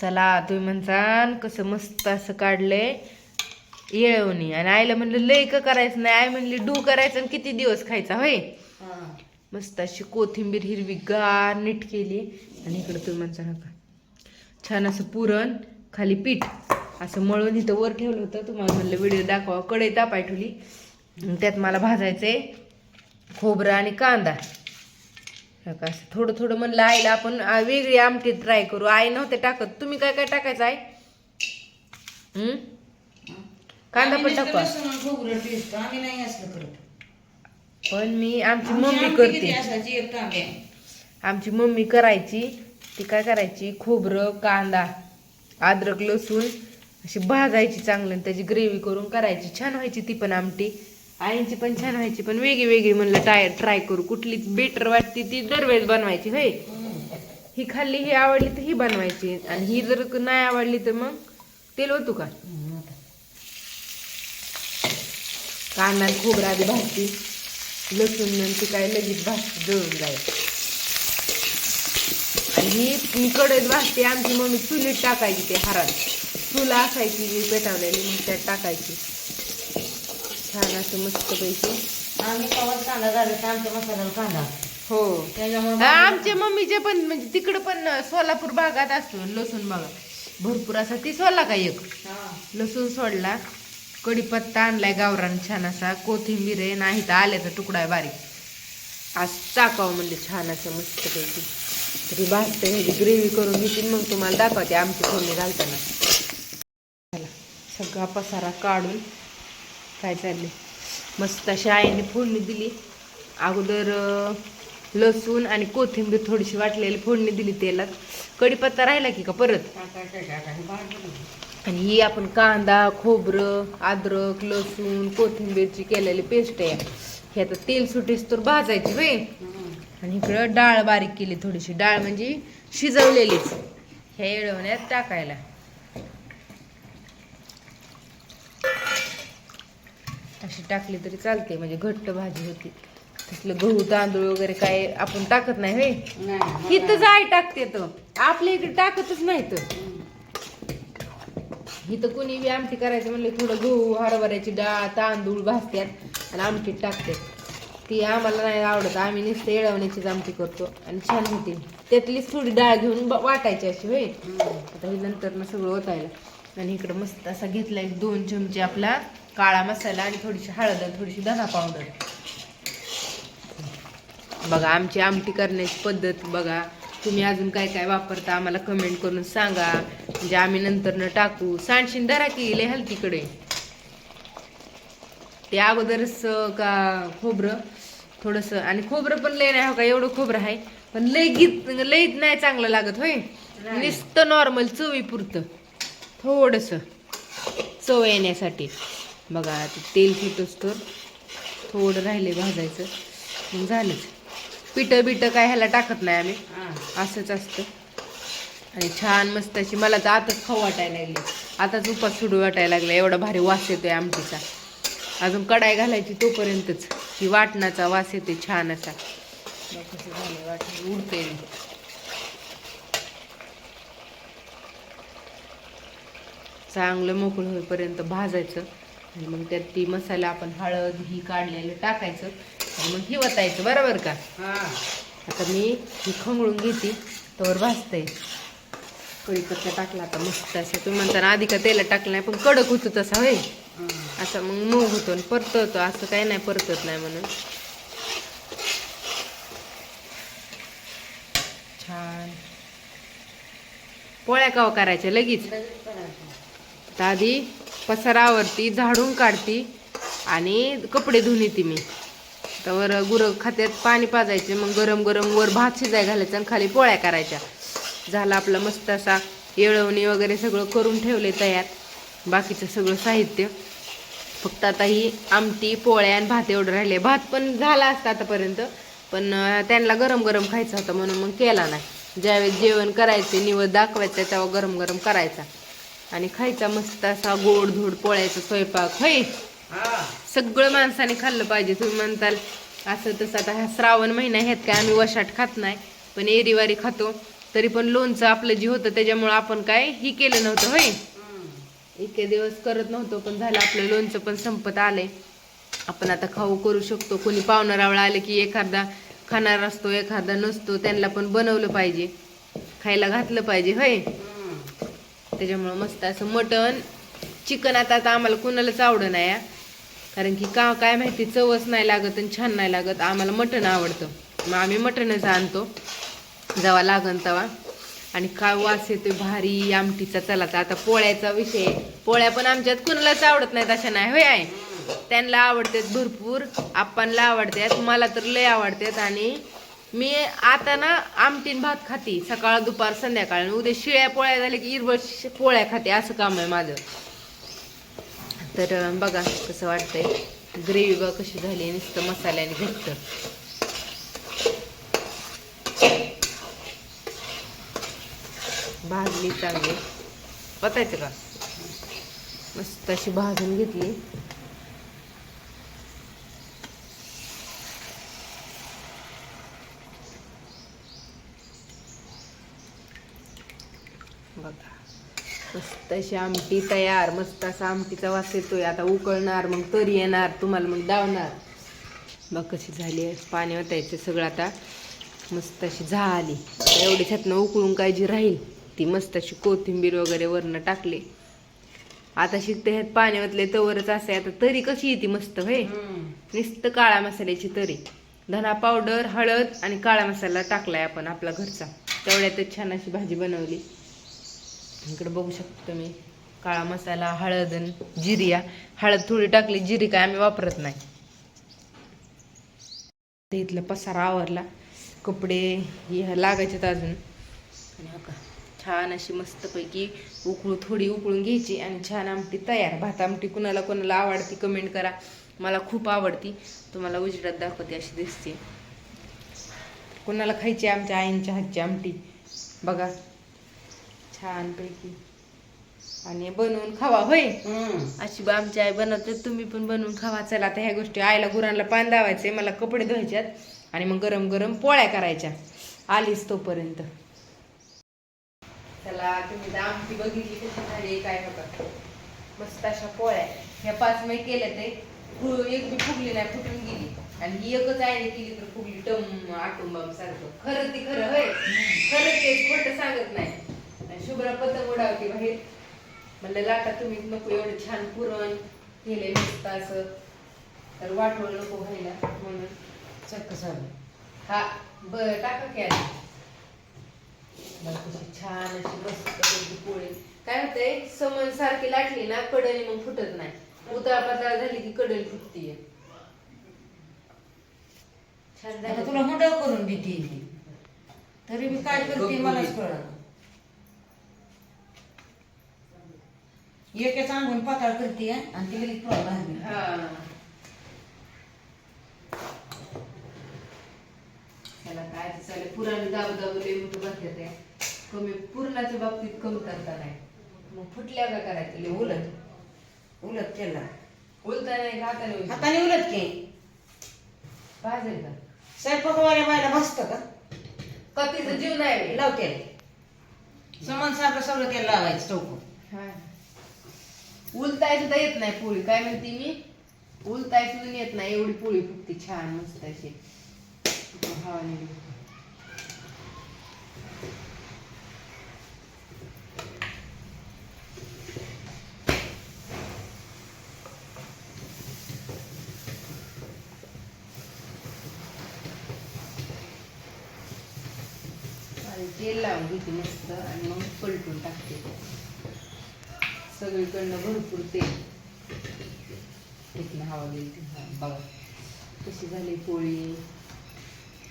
चला तुम्ही म्हणसान कसं मस्त असं काढलंय. येळवणी. आणि आईला म्हणलं लय का करायचं नाही? आई म्हणली डू करायचं आणि किती दिवस खायचा होय? मस्त अशी कोथिंबीर हिरवी गार नीट केली. आणि इकडं तुम्ही म्हणता नका छान असं पुरण खाली पीठ असं मळून इथं वर ठेवलं होतं. तुम्हाला म्हणलं व्हिडिओ दाखवा कढई तापाय ठेवली. त्यात मला भाजायचंय खोबरं आणि कांदा. का असं. थोडं थोडं म्हणलं आईला आपण वेगळी आमटी ट्राय करू. आई नव्हते टाकत. तुम्ही काय काय टाकायचं आहे हम्म? कांदा पण टाकू खोबरं टेस्ट आम्ही नाही असलं करत. पण मी आमची मम्मी करते. आमची मम्मी करायची. ती काय करायची? खोबरं कांदा अद्रक लसूण अशी भाजायची चांगलं. आणि त्याची ग्रेव्ही करून करायची. छान व्हायची ती पण आमटी. आईंची पण छान व्हायची पण वेगळी वेगळी म्हणलं टायर ट्राय करू. कुठली बेटर वाटते ती दरवेळेस बनवायची होय? ही खाल्ली ही आवडली तर ही बनवायची. आणि ही जर नाही आवडली तर मग तेल होतो का? कांदा खोबरा आधी भाजती. लसूण नंतर काय लगेच भाजती जळून जाईल आणि ही मी कढईत भाजते आमची मम्मी चुलीत टाकायची ते हारात. चुला असायची पेटावलेली मग त्यात टाकायची. छान असं मस्त पैकी आम्ही कवाच कांदा घालायचा आमच्या मसाल्याला कांदा. हो. त्याच्यामुळे आमच्या मम्मीचे पण म्हणजे तिकडं पण सोलापूर भागात असतो लसूण बघा. भरपूर असा ती सोडला का एक. लसूण सोडला. कढीपत्ता आणलाय गावरान छान असा. कोथिंबीर आहे नाही तर आल्याचा तुकडा आहे बारीक. आज टाकावं म्हणजे छान असं मस्त पैकी तरी भाजते ह्याची ग्रेव्ही करून घेतील मग तुम्हाला दाखवते आमची फोडणी घालताना. सगळा पसारा काढून काय चालले मस्त अशी आईने फोडणी दिली. अगोदर लसूण आणि कोथिंबीर थोडीशी वाटलेली फोडणी दिली तेलात. कढीपत्ता राहिला की का परत? आणि ही आपण कांदा खोबरं अद्रक लसूण कोथिंबीरची केलेली पेस्ट आहे. हे आता तेल सुटेस तर भाजायची होय आणि इकडं डाळ बारीक केली थोडीशी. डाळ म्हणजे शिजवलेलीच. ह्या येळवण्यात टाकायला. अशी टाकली तरी चालते म्हणजे घट्ट भाजी होती. तसलं गहू तांदूळ वगैरे काय आपण टाकत नाही होय? नाही, इथं जाय टाकते तर आपल्या इकडे टाकतच नाही तर. इथं कोणी बी आमटी करायचं म्हणलं थोडं गहू हरभऱ्याची डाळ तांदूळ भाजत्यात आणि आमटीत टाकतात ती आम्हाला नाही आवडत. आम्ही नुसतं येळवण्याचीच आमटी करतो. आणि छान होती. त्यातलीच थोडी डाळ घेऊन वाटायची अशी होय. आता हे नंतर ना सगळं ओतायला. आणि इकडं मस्त असा घेतला एक दोन चमचे आपला काळा मसाला आणि थोडीशी हळद आणि थोडीशी धना पावडर. बघा आमची आमटी करण्याची पद्धत बघा. तुम्ही अजून काय काय वापरता आम्हाला कमेंट करून सांगा. म्हणजे आम्ही नंतर न टाकू. सांडशीन धरा की लय हलकीकडे. ते अगोदरच का खोबरं थोडंसं. आणि खोबरं पण लय नाही हो का? एवढं खोबरं आहे. पण लय गीत लय नाही चांगलं लागत होय? नुसतं नॉर्मल चवी पुरतं थोडंसं. चव येण्यासाठी. बघा आता तेल तर. थोडं राहिले भाजायचं. मग झालंच. पिठं बिटं काय ह्याला टाकत नाही आम्ही. हा. असंच असतं. आणि छान मस्त अशी मला तर आताच खाऊ वाटायला लागली. आताच उपास सुडू वाटायला लागला. एवढा भारी वास येतोय आमटीचा. अजून कडाई घालायची तोपर्यंतच. ही वाटणाचा वास येते छान असा. कसं वाटण. उडते चांगलं मोकळं होईपर्यंत भाजायचं. आणि मग त्यात ती मसाला आपण हळद ही काढलेलं टाकायचं. आणि मग ही वतायचं बरोबर का? हा. आता मी ही खंगळून घेते तर भाजते. कढीपत्ता टाकला आता मस्त असं तुम्ही म्हणताना आधी का तेलात टाकलं नाही पण कडक होतो तसा होय. असं मग मऊ होतो आणि परतवतो असं काही नाही परतत नाही म्हणून. छान. पोळ्या काव करायच्या लगेच? आधी पसारावरती झाडून काढती आणि कपडे धुणी येते मी. तर गुरं खात्यात पाणी पाजायचे मग गरम गरम वर भात शिजाय घालायचा आणि खाली पोळ्या करायच्या. झाला आपला मस्त असा येळवणी वगैरे सगळं करून ठेवले तयार. बाकीचं सगळं साहित्य. फक्त आता ही आमटी पोळ्या आणि भात एवढं राहिले. भात पण झाला असता आतापर्यंत पण त्यांना गरम गरम खायचा होता म्हणून मग केला नाही. ज्यावेळेस जेवण करायचे निवड दाखवायचं तेव्हा गरम गरम करायचा. आणि खायचा मस्त असा गोड धोड पोळ्याचा स्वयंपाक होय? हा. सगळं माणसाने खाल्लं पाहिजे तुम्ही म्हणताल. असं तसं आता हा श्रावण महिना ह्यात काय आम्ही वशाट खात नाही पण एरीवारी खातो. तरी पण लोणचं आपलं जे होतं त्याच्यामुळं आपण काय ही केलं नव्हतं होय? इतके दिवस करत नव्हतो पण झालं आपलं लोणचं पण संपत आलंय. आपण आता खाऊ करू शकतो. कोणी पाहुणा रावळा आले की एखादा खाणार असतो एखादा नसतो त्यांना पण बनवलं पाहिजे. खायला घातलं पाहिजे होय? त्याच्यामुळं मस्त असं मटण चिकन आता आता आम्हाला कुणालाच आवडं नाही कारण की का काय माहिती चवच नाही लागत आणि छान नाही लागत. आम्हाला मटण आवडतं. मग आम्ही मटणच आणतो जेव्हा लागन तेव्हा. आणि काय वास येतोय भारी आमटीचा. चला तर आता पोळ्याचा विषय पोळ्या पण आमच्यात कुणालाच आवडत नाहीत अशा नाही होय आहे त्यांना आवडतात भरपूर आपणला आवडतात मला तर लय आवडतात. आणि मी आता ना आमटीन भात खाते सकाळ दुपार संध्याकाळ आणि उद्या शिळ्या पोळ्या झाल्या की इरबळ पोळ्या खाते असं काम आहे माझं. तर बघा कसं वाटतंय. ग्रेव्ही बघा कशी झाली नुसतं मसाल्याने घट्ट. भाजली चांगली. पतायचं का? मस्त अशी भाजून घेतली. बघा. मस्त अशी आमटी तयार मस्त असा आमटीचा वास येतोय. आता उकळणार मग तरी येणार तुम्हाला मग दावणार. बघ कशी झाली आहे. पाणी ओतायचं सगळं आता. मस्त अशी झाली. एवढी ह्यातनं उकळून काय जी राहील ती मस्त अशी कोथिंबीर वगैरे वरनं टाकली. आता शिकते ह्यात पाणी ओतले तवरच असे आता तरी कशी येते मस्त होय? नुसतं काळ्या मसाल्याची तरी. धना पावडर हळद आणि काळा मसाला टाकलाय आपण आपला घरचा. तेवढ्यातच छान अशी भाजी बनवली. इकडे बघू शकतो तुम्ही. काळा मसाला हळद जिरिया. हळद थोडी टाकली जिरी काय आम्ही वापरत नाही. ते इथला पसारा आवरला. कपडे हे लागायचे अजून. आणि का छान अशी मस्तपैकी उकळू थोडी उकळून घ्यायची आणि छान आमटी तयार. भात आमटी कुणाला कोणाला आवडती कमेंट करा. मला खूप आवडती. तुम्हाला उजेडात दाखवते अशी दिसते. कुणाला खायची आमच्या आईंच्या हातची आमटी? बघा. छानपैकी. आणि बनवून खावा होय. अशी बा आमची आई बनवते तुम्ही पण बनवून खावा. चला आता ह्या गोष्टी. आईला गुरांना पान दावायचे मला कपडे धुवायच्यात आणि मग गरम गरम पोळ्या करायच्या. आलीच तोपर्यंत. चला तुम्ही आमटी बघितली कशी झाली काय बघा मस्त अशा पोळ्या. ह्या पाच मै केल्या ते. एक बी फुगली नाही फुटून गेली. आणि ही एकच आयडी केली तर फुगली टम आटुंबाम सारखं. खरं ते खरं होय. खरं ते खोटं सांगत नाही. शुभ्रा पतंग उडावते बाहेर. म्हणलं लाटा तुम्ही नको एवढं छान पुरण केले मस्त असं. तर वाटवळ नको व्हायला म्हणून. चक्क झालं. हा बर टाका की कशी छान अशी मस्त पैकी पोळी. काय होतंय समन सारखी लाटली ना कडणी मग फुटत नाही. उताळ पाताळ झाली की कडणी फुटतीये. छान झालं तुला हुंडा करून देते. तरी मी काय करते मलाच कळलं एक सांगून पाताळ करते आणि ती लगेच पोळा भाजली. हा. त्याला काय चालेल पुराने दाबू दाबू लय मोठं बसतात आहे. कमी पूर्णाच्या बाबतीत कमी करता नाही. मग फुटल्या का करायचं? लय उलट. उलट केला. उलटा नाही का हाताने उलट. हाताने उलट के. भाजेल का? स्वयंपाकवाल्या बायला भासतं का? का तिचा जीव नाही. लावते समान सारखं सगळं त्याला लावायचं चौक हा. उलताय सुद्धा येत नाही पोळी. काय म्हणते मी? उलताय सुद्धा येत नाही. एवढी पोळी फुटते छान मस्त अशी. हवा आणि तेल लावून घेते मस्त आणि मग पलटून टाकते. सगळीकडनं भरपूर तेल इथनं हवा गेली हा बघा. कशी झाली पोळी?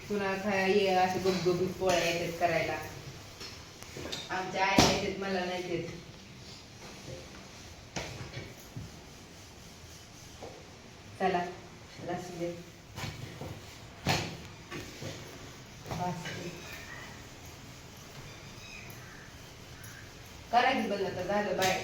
पुन्हा काय ये असे गुबगुबीत पोळ्या येतात करायला. आमच्या आई येतात मला नाही येत चला चला दे बंद आता झालं बाय.